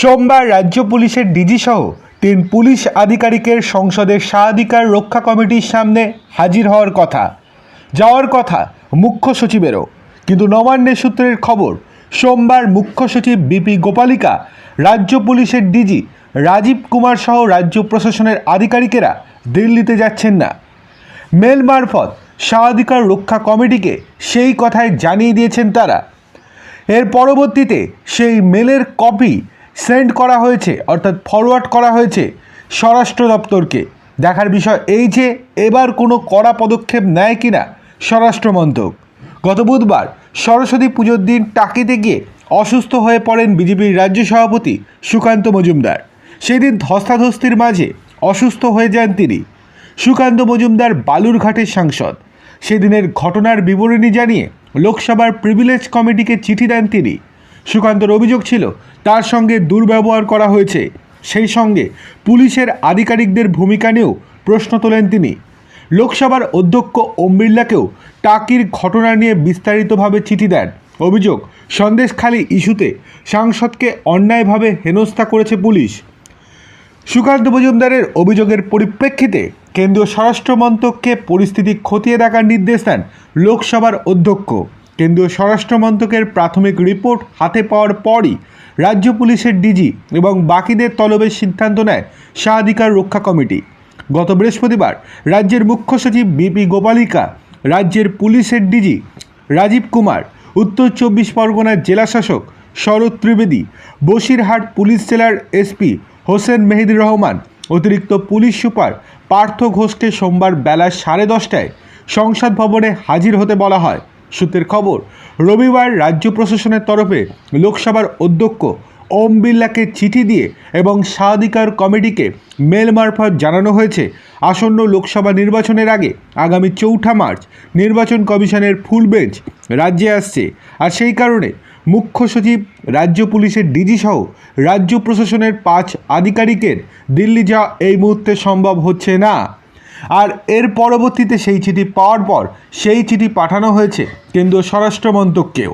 সোমবার রাজ্য পুলিশের ডিজি সহ তিন পুলিশ আধিকারিকের সংসদের স্বাধিকার রক্ষা কমিটির সামনে হাজির হওয়ার কথা। যাওয়ার কথা মুখ্য সচিবেরও। কিন্তু নবান্নের সূত্রের খবর, সোমবার মুখ্য সচিব বিপি গোপালিকা, রাজ্য পুলিশের ডিজি রাজীব কুমার সহ রাজ্য প্রশাসনের আধিকারিকেরা দিল্লিতে যাচ্ছেন না। মেল মারফত স্বাধিকার রক্ষা কমিটিকে সেই কথায় জানিয়ে দিয়েছেন তারা। এর পরবর্তীতে সেই মেলের কপি সেন্ড করা হয়েছে, অর্থাৎ ফরওয়ার্ড করা হয়েছে স্বরাষ্ট্র দপ্তরকে। দেখার বিষয় এই যে এবার কোনো কড়া পদক্ষেপ নেয় কিনা স্বরাষ্ট্র মন্ত্রক। গত বুধবার সরস্বতী পুজোর দিন টাকিতে গিয়ে অসুস্থ হয়ে পড়েন বিজেপির রাজ্য সভাপতি সুকান্ত মজুমদার। সেদিন ধস্তাধস্তির মাঝে অসুস্থ হয়ে যান তিনি। সুকান্ত মজুমদার বালুরঘাটের সাংসদ। সেদিনের ঘটনার বিবরণী জানিয়ে লোকসভার প্রিভিলেজ কমিটিকে চিঠি দেন তিনি। সুকান্তর অভিযোগ ছিল তার সঙ্গে দুর্ব্যবহার করা হয়েছে। সেই সঙ্গে পুলিশের আধিকারিকদের ভূমিকা নিয়েও প্রশ্ন তোলেন তিনি। লোকসভার অধ্যক্ষ ওম বিড়লাকেও টাকির ঘটনা নিয়ে বিস্তারিতভাবে চিঠি দেন। অভিযোগ, সন্দেশখালী ইস্যুতে সাংসদকে অন্যায়ভাবে হেনস্থা করেছে পুলিশ। সুকান্ত মজুমদারের অভিযোগের পরিপ্রেক্ষিতে কেন্দ্রীয় স্বরাষ্ট্র মন্ত্রককে পরিস্থিতি খতিয়ে দেখার নির্দেশ দেন লোকসভার অধ্যক্ষ। কেন্দ্রীয় স্বরাষ্ট্র মন্ত্রকের প্রাথমিক রিপোর্ট হাতে পাওয়ার পরই রাজ্য পুলিশের ডিজি এবং বাকিদের তলবের সিদ্ধান্ত নেয় স্বাধিকার রক্ষা কমিটি। গত বৃহস্পতিবার রাজ্যের মুখ্য সচিব বিপি গোপালিকা, রাজ্যের পুলিশের ডিজি রাজীব কুমার, উত্তর চব্বিশ পরগনার জেলাশাসক শরৎ ত্রিবেদী, বসিরহাট পুলিশ জেলার এসপি হোসেন মেহেদুর রহমান, অতিরিক্ত পুলিশ সুপার পার্থ ঘোষকে সোমবার বেলা সাড়ে দশটায় সংসদ ভবনে হাজির হতে বলা হয়। সূত্রের খবর, রবিবার রাজ্য প্রশাসনের তরফে লোকসভার অধ্যক্ষ ওম বিল্লাকে চিঠি দিয়ে এবং স্বাধিকার কমিটিকে মেল মারফত জানানো হয়েছে। আসন্ন লোকসভা নির্বাচনের আগে আগামী চৌঠা মার্চ নির্বাচন কমিশনের ফুল বেঞ্চ রাজ্যে আসছে। আর সেই কারণে মুখ্য সচিব, রাজ্য পুলিশের ডিজি সহ রাজ্য প্রশাসনের পাঁচ আধিকারিকের দিল্লি যাওয়া এই মুহূর্তে সম্ভব হচ্ছে না। আর এর পরবর্তীতে সেই চিঠি পাওয়ার পর সেই চিঠি পাঠানো হয়েছে কেন্দ্রীয় স্বরাষ্ট্র মন্ত্রককেও